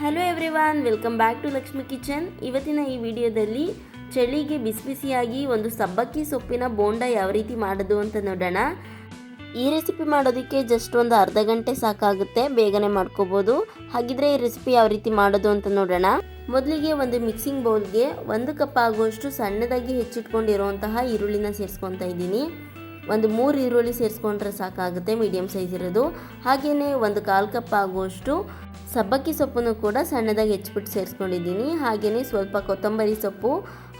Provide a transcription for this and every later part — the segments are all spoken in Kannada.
Hello everyone welcome back to Lakshmi kitchen ಇವತ್ತಿನ ಈ ವಿಡಿಯೋದಲ್ಲಿ ಚಳಿಗೆ ಬಿಸಿ ಬಿಸಿಯಾಗಿ ಒಂದು ಸಬ್ಬಕ್ಕಿ ಸೊಪ್ಪಿನ ಬೋಂಡ ಯಾವ ರೀತಿ ಮಾಡೋದು ಅಂತ ನೋಡೋಣ. ಈ ರೆಸಿಪಿ ಮಾಡೋದಕ್ಕೆ ಜಸ್ಟ್ ಒಂದು ಅರ್ಧ ಗಂಟೆ ಸಾಕಾಗುತ್ತೆ, ಬೇಗನೆ ಮಾಡ್ಕೋಬೋದು. ಹಾಗಿದ್ರೆ ಈ ರೆಸಿಪಿ ಯಾವ ರೀತಿ ಮಾಡೋದು ಅಂತ ನೋಡೋಣ. ಮೊದಲಿಗೆ ಒಂದು ಮಿಕ್ಸಿಂಗ್ ಬೌಲ್ಗೆ ಒಂದು ಕಪ್ ಆಗುವಷ್ಟು ಸಣ್ಣದಾಗಿ ಹೆಚ್ಚಿಟ್ಕೊಂಡಿರುವಂತಹ ಈರುಳ್ಳಿನ ಸೇರಿಸ್ಕೊತಾ ಇದ್ದೀನಿ. ಒಂದು ಮೂರು ಈರುಳ್ಳಿ ಸೇರಿಸ್ಕೊಂಡ್ರೆ ಸಾಕಾಗುತ್ತೆ ಮೀಡಿಯಮ್ ಸೈಜ್ ಇರೋದು. ಹಾಗೆಯೇ ಒಂದು ಕಾಲು ಕಪ್ ಆಗುವಷ್ಟು ಸಬ್ಬಕ್ಕಿ ಸೊಪ್ಪನ್ನು ಕೂಡ ಸಣ್ಣದಾಗಿ ಹೆಚ್ಚಿಬಿಟ್ಟು ಸೇರಿಸ್ಕೊಂಡಿದ್ದೀನಿ. ಹಾಗೆಯೇ ಸ್ವಲ್ಪ ಕೊತ್ತಂಬರಿ ಸೊಪ್ಪು,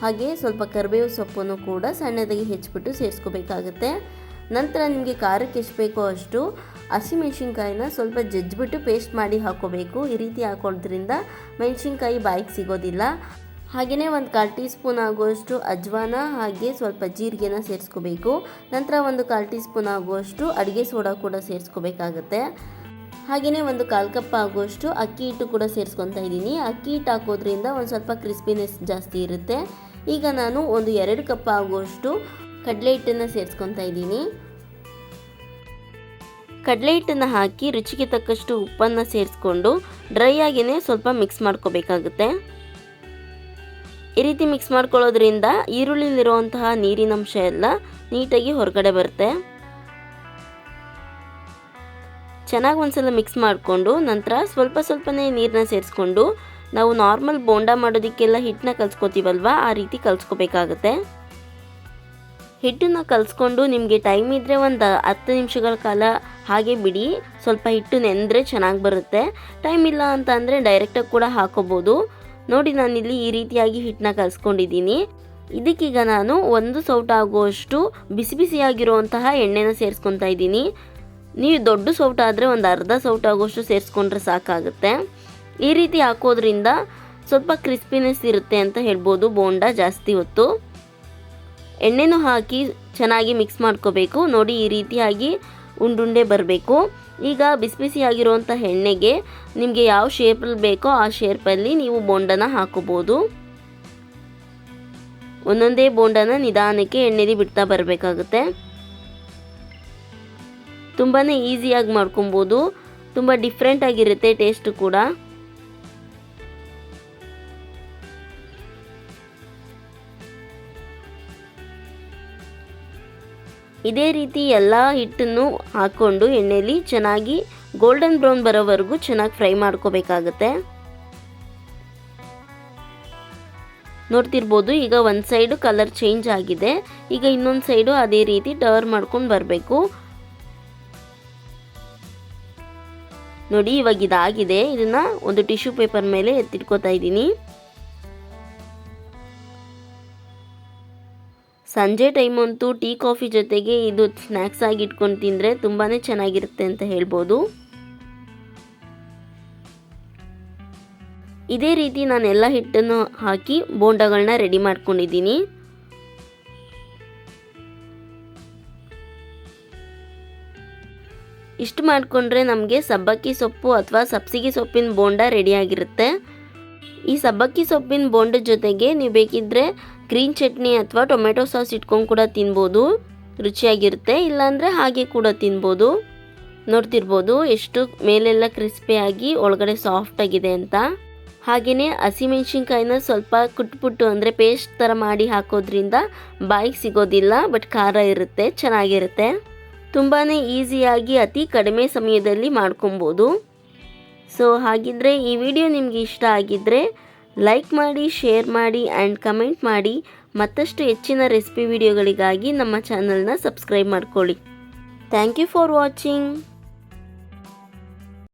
ಹಾಗೆ ಸ್ವಲ್ಪ ಕರಿಬೇವು ಸೊಪ್ಪನ್ನು ಕೂಡ ಸಣ್ಣದಾಗಿ ಹೆಚ್ಚಿಬಿಟ್ಟು ಸೇರಿಸ್ಕೋಬೇಕಾಗುತ್ತೆ. ನಂತರ ನಿಮಗೆ ಖಾರಕ್ಕೆ ಎಷ್ಟು ಬೇಕೋ ಅಷ್ಟು ಹಸಿಮೆಣ್ಸಿನ್ಕಾಯಿನ ಸ್ವಲ್ಪ ಜಜ್ಜಿಬಿಟ್ಟು ಪೇಸ್ಟ್ ಮಾಡಿ ಹಾಕೋಬೇಕು ಈ ರೀತಿ ಹಾಕೋದ್ರಿಂದ ಮೆಣಸಿನ್ಕಾಯಿ ಬಾಯಿಗೆ ಸಿಗೋದಿಲ್ಲ. ಹಾಗೆಯೇ ಒಂದು ಕಾಲು ಟೀ ಸ್ಪೂನ್ ಆಗುವಷ್ಟು ಅಜ್ವಾನ, ಹಾಗೆ ಸ್ವಲ್ಪ ಜೀರಿಗೆನ ಸೇರಿಸ್ಕೋಬೇಕು. ನಂತರ ಒಂದು ಕಾಲು ಟೀ ಸ್ಪೂನ್ ಆಗುವಷ್ಟು ಅಡುಗೆ ಸೋಡಾ ಕೂಡ ಸೇರಿಸ್ಕೋಬೇಕಾಗತ್ತೆ. ಹಾಗೆಯೇ ಒಂದು ಕಾಲು ಕಪ್ ಆಗುವಷ್ಟು ಅಕ್ಕಿ ಹಿಟ್ಟು ಕೂಡ ಸೇರಿಸ್ಕೊತಾ ಇದ್ದೀನಿ. ಅಕ್ಕಿ ಹಿಟ್ಟು ಹಾಕೋದ್ರಿಂದ ಒಂದು ಸ್ವಲ್ಪ ಕ್ರಿಸ್ಪಿನೆಸ್ ಜಾಸ್ತಿ ಇರುತ್ತೆ. ಈಗ ನಾನು ಒಂದು ಎರಡು ಕಪ್ ಆಗುವಷ್ಟು ಕಡಲೆ ಹಿಟ್ಟನ್ನು ಸೇರಿಸ್ಕೊತಾ ಇದ್ದೀನಿ. ಕಡಲೆ ಹಿಟ್ಟನ್ನು ಹಾಕಿ ರುಚಿಗೆ ತಕ್ಕಷ್ಟು ಉಪ್ಪನ್ನು ಸೇರಿಸ್ಕೊಂಡು ಡ್ರೈ ಆಗಿಯೇ ಸ್ವಲ್ಪ ಮಿಕ್ಸ್ ಮಾಡ್ಕೋಬೇಕಾಗುತ್ತೆ. ಈ ರೀತಿ ಮಿಕ್ಸ್ ಮಾಡ್ಕೊಳ್ಳೋದ್ರಿಂದ ಈರುಳ್ಳಿಲಿರುವಂತಹ ನೀರಿನಂಶ ಎಲ್ಲ ನೀಟಾಗಿ ಹೊರಗಡೆ ಬರುತ್ತೆ. ಚೆನ್ನಾಗಿ ಒಂದ್ಸಲ ಮಿಕ್ಸ್ ಮಾಡಿಕೊಂಡು ನಂತರ ಸ್ವಲ್ಪ ಸ್ವಲ್ಪನೇ ನೀರನ್ನ ಸೇರಿಸ್ಕೊಂಡು ನಾವು ನಾರ್ಮಲ್ ಬೋಂಡ ಮಾಡೋದಕ್ಕೆಲ್ಲ ಹಿಟ್ಟನ್ನ ಕಲ್ಸ್ಕೊತೀವಲ್ವ? ಆ ರೀತಿ ಕಲ್ಸ್ಕೋಬೇಕಾಗತ್ತೆ. ಹಿಟ್ಟನ್ನು ಕಲಿಸ್ಕೊಂಡು ನಿಮಗೆ ಟೈಮ್ ಇದ್ದರೆ ಒಂದು ಹತ್ತು ನಿಮಿಷಗಳ ಕಾಲ ಹಾಗೆ ಬಿಡಿ. ಸ್ವಲ್ಪ ಹಿಟ್ಟು ನೆಂದರೆ ಚೆನ್ನಾಗಿ ಬರುತ್ತೆ. ಟೈಮ್ ಇಲ್ಲ ಅಂತ ಅಂದರೆ ಡೈರೆಕ್ಟಾಗಿ ಕೂಡ ಹಾಕೋಬೋದು. ನೋಡಿ ನಾನಿಲ್ಲಿ ಈ ರೀತಿಯಾಗಿ ಹಿಟ್ಟನ್ನ ಕಲಿಸ್ಕೊಂಡಿದ್ದೀನಿ. ಇದಕ್ಕೀಗ ನಾನು ಒಂದು ಸೌಟ್ ಆಗುವಷ್ಟು ಬಿಸಿ ಬಿಸಿಯಾಗಿರುವಂತಹ ಎಣ್ಣೆನ ಸೇರಿಸ್ಕೊತಾ ಇದ್ದೀನಿ. ನೀವು ದೊಡ್ಡ ಸೌಟ್ ಆದರೆ ಒಂದು ಅರ್ಧ ಸೌಟ್ ಆಗೋಷ್ಟು ಸೇರಿಸ್ಕೊಂಡ್ರೆ ಸಾಕಾಗುತ್ತೆ. ಈ ರೀತಿ ಹಾಕೋದ್ರಿಂದ ಸ್ವಲ್ಪ ಕ್ರಿಸ್ಪಿನೆಸ್ ಇರುತ್ತೆ ಅಂತ ಹೇಳ್ಬೋದು. ಬೋಂಡ ಜಾಸ್ತಿ ಹೊತ್ತು. ಎಣ್ಣೆನೂ ಹಾಕಿ ಚೆನ್ನಾಗಿ ಮಿಕ್ಸ್ ಮಾಡ್ಕೋಬೇಕು. ನೋಡಿ ಈ ರೀತಿಯಾಗಿ ಉಂಡುಂಡೆ ಬರಬೇಕು. ಈಗ ಬಿಸಿ ಬಿಸಿಯಾಗಿರುವಂಥ ಎಣ್ಣೆಗೆ ನಿಮಗೆ ಯಾವ ಶೇಪಲ್ಲಿ ಬೇಕೋ ಆ ಶೇಪಲ್ಲಿ ನೀವು ಬೋಂಡನ ಹಾಕೋಬೋದು. ಒಂದೊಂದೇ ಬೋಂಡನ ನಿಧಾನಕ್ಕೆ ಎಣ್ಣೆಲಿ ಬಿಡ್ತಾ ಬರಬೇಕಾಗುತ್ತೆ. ತುಂಬಾ ಈಸಿಯಾಗಿ ಮಾಡ್ಕೊಬೋದು. ತುಂಬ ಡಿಫ್ರೆಂಟ್ ಆಗಿರುತ್ತೆ ಟೇಸ್ಟ್ ಕೂಡ. ಇದೇ ರೀತಿ ಎಲ್ಲ ಹಿಟ್ಟನ್ನು ಹಾಕ್ಕೊಂಡು ಎಣ್ಣೆಯಲ್ಲಿ ಚೆನ್ನಾಗಿ ಗೋಲ್ಡನ್ ಬ್ರೌನ್ ಬರೋವರೆಗೂ ಚೆನ್ನಾಗಿ ಫ್ರೈ ಮಾಡ್ಕೋಬೇಕಾಗತ್ತೆ. ನೋಡ್ತಿರ್ಬೋದು ಈಗ ಒಂದು ಸೈಡು ಕಲರ್ ಚೇಂಜ್ ಆಗಿದೆ. ಈಗ ಇನ್ನೊಂದು ಸೈಡು ಅದೇ ರೀತಿ ಟವರ್ ಮಾಡ್ಕೊಂಡು ಬರಬೇಕು. ನೋಡಿ, ಇವಾಗ ಇದಾಗಿದೆ. ಇದನ್ನು ಒಂದು ಟಿಶ್ಯೂ ಪೇಪರ್ ಮೇಲೆ ಎತ್ತಿಟ್ಕೋತಾ ಇದ್ದೀನಿ. ಸಂಜೆ ಟೈಮ್ ಅಂತೂ ಟೀ, ಕಾಫಿ ಜೊತೆಗೆ ಇದು ಸ್ನ್ಯಾಕ್ಸ್ ಆಗಿ ಇಟ್ಕೊಂಡು ತಿಂದರೆ ತುಂಬಾ ಚೆನ್ನಾಗಿರುತ್ತೆ ಅಂತ ಹೇಳ್ಬೋದು. ಇದೇ ರೀತಿ ನಾನು ಎಲ್ಲ ಹಿಟ್ಟನ್ನು ಹಾಕಿ ಬೋಂಡಗಳನ್ನ ರೆಡಿ ಮಾಡ್ಕೊಂಡಿದ್ದೀನಿ. ಇಷ್ಟು ಮಾಡಿಕೊಂಡ್ರೆ ನಮಗೆ ಸಬ್ಬಕ್ಕಿ ಸೊಪ್ಪು ಅಥವಾ ಸಬ್ಸಿಗೆ ಸೊಪ್ಪಿನ ಬೋಂಡ ರೆಡಿಯಾಗಿರುತ್ತೆ ಈ ಸಬ್ಬಕ್ಕಿ ಸೊಪ್ಪಿನ ಬೋಂಡ ಜೊತೆಗೆ ನೀವು ಬೇಕಿದ್ದರೆ ಗ್ರೀನ್ ಚಟ್ನಿ ಅಥವಾ ಟೊಮೆಟೊ ಸಾಸ್ ಇಟ್ಕೊಂಡು ಕೂಡ ತಿನ್ಬೋದು. ರುಚಿಯಾಗಿರುತ್ತೆ, ಇಲ್ಲಾಂದರೆ ಹಾಗೆ ಕೂಡ ತಿನ್ಬೋದು. ನೋಡ್ತಿರ್ಬೋದು ಎಷ್ಟು ಮೇಲೆಲ್ಲ ಕ್ರಿಸ್ಪಿಯಾಗಿ ಒಳಗಡೆ ಸಾಫ್ಟ್ ಆಗಿದೆ ಅಂತ. ಹಾಗೆಯೇ ಹಸಿಮೆಣ್ಸಿನ್ಕಾಯಿನ ಸ್ವಲ್ಪ ಕುಟ್ಬಿಟ್ಟು ಅಂದರೆ ಪೇಸ್ಟ್ ಥರ ಮಾಡಿ ಹಾಕೋದ್ರಿಂದ ಬಾಯಿಗೆ ಸಿಗೋದಿಲ್ಲ ಬಟ್ ಖಾರ ಇರುತ್ತೆ, ಚೆನ್ನಾಗಿರುತ್ತೆ. ತುಂಬಾ ಈಸಿಯಾಗಿ ಅತಿ ಕಡಿಮೆ ಸಮಯದಲ್ಲಿ ಮಾಡ್ಕೊಬೋದು. ಸೊ ಹಾಗಿದ್ರೆ ಈ ವಿಡಿಯೋ ನಿಮಗೆ ಇಷ್ಟ ಆಗಿದ್ದರೆ ಲೈಕ್ ಮಾಡಿ ಶೇರ್ ಮಾಡಿ ಆ್ಯಂಡ್ ಕಮೆಂಟ್ ಮಾಡಿ. ಮತ್ತಷ್ಟು ಹೆಚ್ಚಿನ ರೆಸಿಪಿ ವಿಡಿಯೋಗಳಿಗಾಗಿ ನಮ್ಮ ಚಾನಲ್ನ ಸಬ್ಸ್ಕ್ರೈಬ್ ಮಾಡ್ಕೊಳ್ಳಿ. Thank you for watching